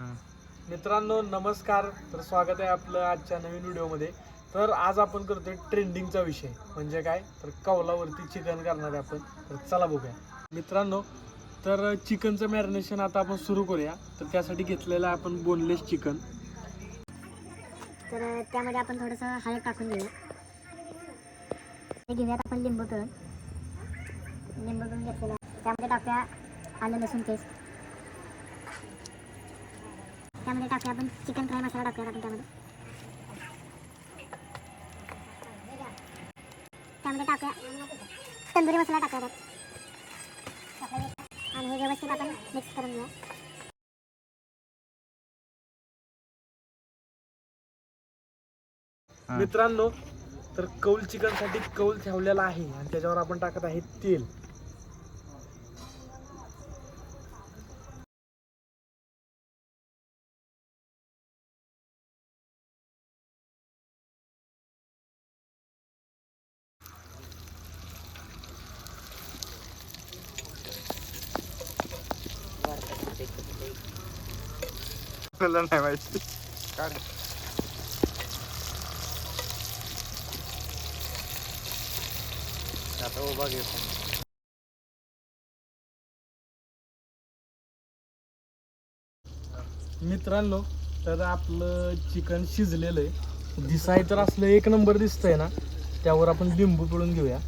मित्रांनो नमस्कार. तर स्वागत आहे आपलं आजच्या नवीन व्हिडिओमध्ये. तर आज आपण करतोय ट्रेंडिंगचा विषय. म्हणजे काय? तर कौलावरती चिकन करणार आहे आपण. तर चला बघूया. मित्रांनो तर चिकनचं मॅरिनेशन आता आपण सुरू करूया. तर त्यासाठी घेतलेलं आहे आपण बोनलेस चिकन तर त्यामध्ये आपण थोडंसं हळद टाकून घेऊया घेऊयात आपण लिंबू पिळून लिंबू पिळून घेतलेला त्यामध्ये टाकूया आलं लसूण पेस्ट. त्यामध्ये टाकूया आपण चिकन फ्राय मसाला टाकूया आपण त्यामध्ये. त्यामध्ये टाकूया तंदुरी मसाला टाकूया आणि हे व्यवस्थित आपण मिक्स करून घेऊया. मित्रांनो तर कौल चिकनसाठी कौल ठेवलेला आहे आणि त्याच्यावर आपण टाकत आहे तेल. मला नाही माहिती. काढ. आता उभा घेतो मित्रांनो तर आपलं चिकन शिजलेलं आहे. दिसाय तर असलं एक नंबर दिसतंय ना त्यावर आपण लिंबू पिळून घेऊया.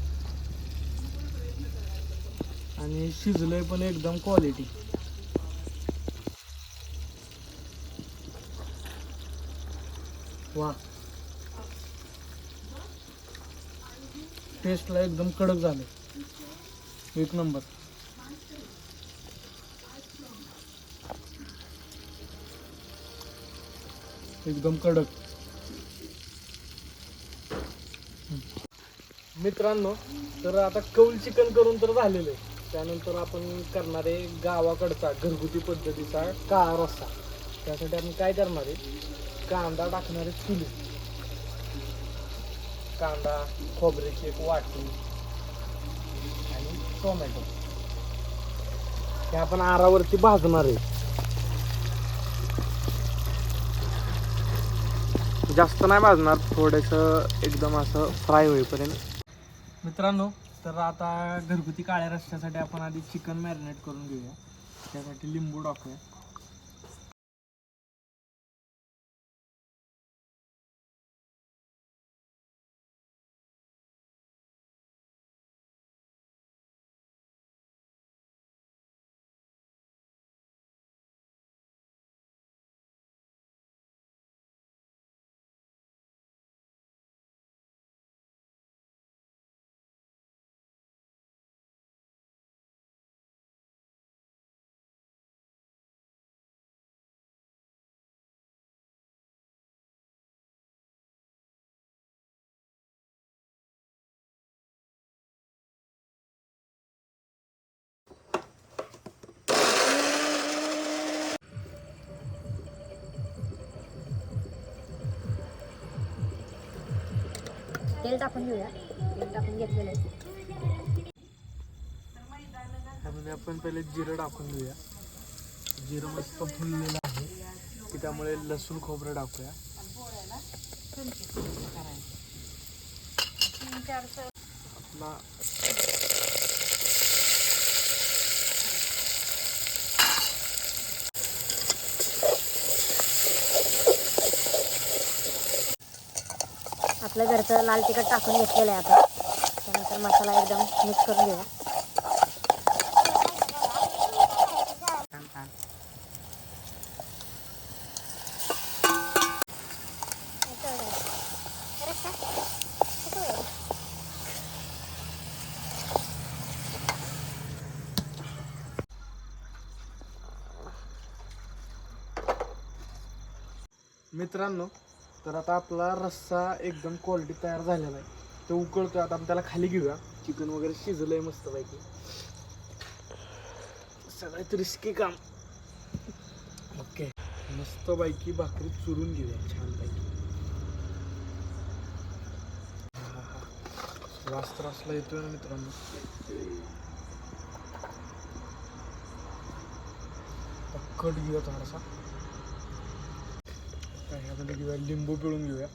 आणि शिजलंय पण एकदम क्वालिटी वा. टेस्टला एकदम कडक झाले. एक नंबर एकदम कडक. मित्रांनो तर आता कौल चिकन करून तर झालेलं. आहे त्यानंतर आपण करणार आहे गावाकडचा घरगुती पद्धतीचा काळा रस्सा. त्यासाठी आपण काय करणार आहे? कांदा टाकणार चुली कांदा खोबऱ्याची एक वाटी आणि टोमॅटो हे आपण आरावरती भाजणार आहे जास्त नाही भाजणार थोडस एकदम असं फ्राय होईपर्यंत. मित्रांनो तर आता घरगुती काळ्या रस्त्यासाठी आपण आधी चिकन मॅरिनेट करून घेऊया. त्यासाठी लिंबू टाकूया. तेल टाकून घेऊया. तेल टाकून घेतलेलं आहे. त्यामध्ये आपण पहिले जिरं टाकून घेऊया. जिरं मस्त फुललेलं आहे. की त्यामुळे लसूण खोबरं टाकूया. आपला आपलं घरचं लाल तिखट टाकून घेतलेलं आहे आपण त्यानंतर मसाला एकदम मिक्स करून घेऊया मित्रांनो तर आता आपला रस्सा एकदम क्वालिटी तयार झालेला आहे. तो उकळतो आता आपण त्याला खाली घेऊया. चिकन वगैरे शिजलं आहे मस्तपैकी सगळ्यात रिस्की काम. ओके मस्तपैकी भाकरी चुरून घेऊया छानपैकी. वास त्रासला येतोय ना मित्रांनो. कट घेऊया थोडासा. काय ह्यामध्ये घेऊया लिंबू पिळून घेऊया.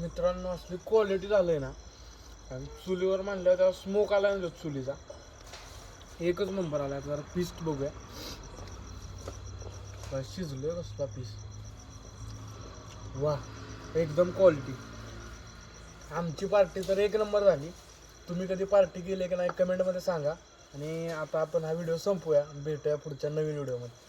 मित्रांनो असली क्वालिटी झालंय ना. आणि चुलीवर मांडल्यावर त्याला स्मोक आला ना चुलीचा. एकच नंबर आला जरा पिस्ट बघूया. शिजलो आहे कसला पीस. वा एकदम क्वालिटी आमची पार्टी तर एक नंबर झाली. तुम्ही कधी पार्टी केली की नाही कमेंटमध्ये सांगा. आणि आता आपण हा व्हिडिओ संपूया. भेटूया पुढच्या नवीन व्हिडिओमध्ये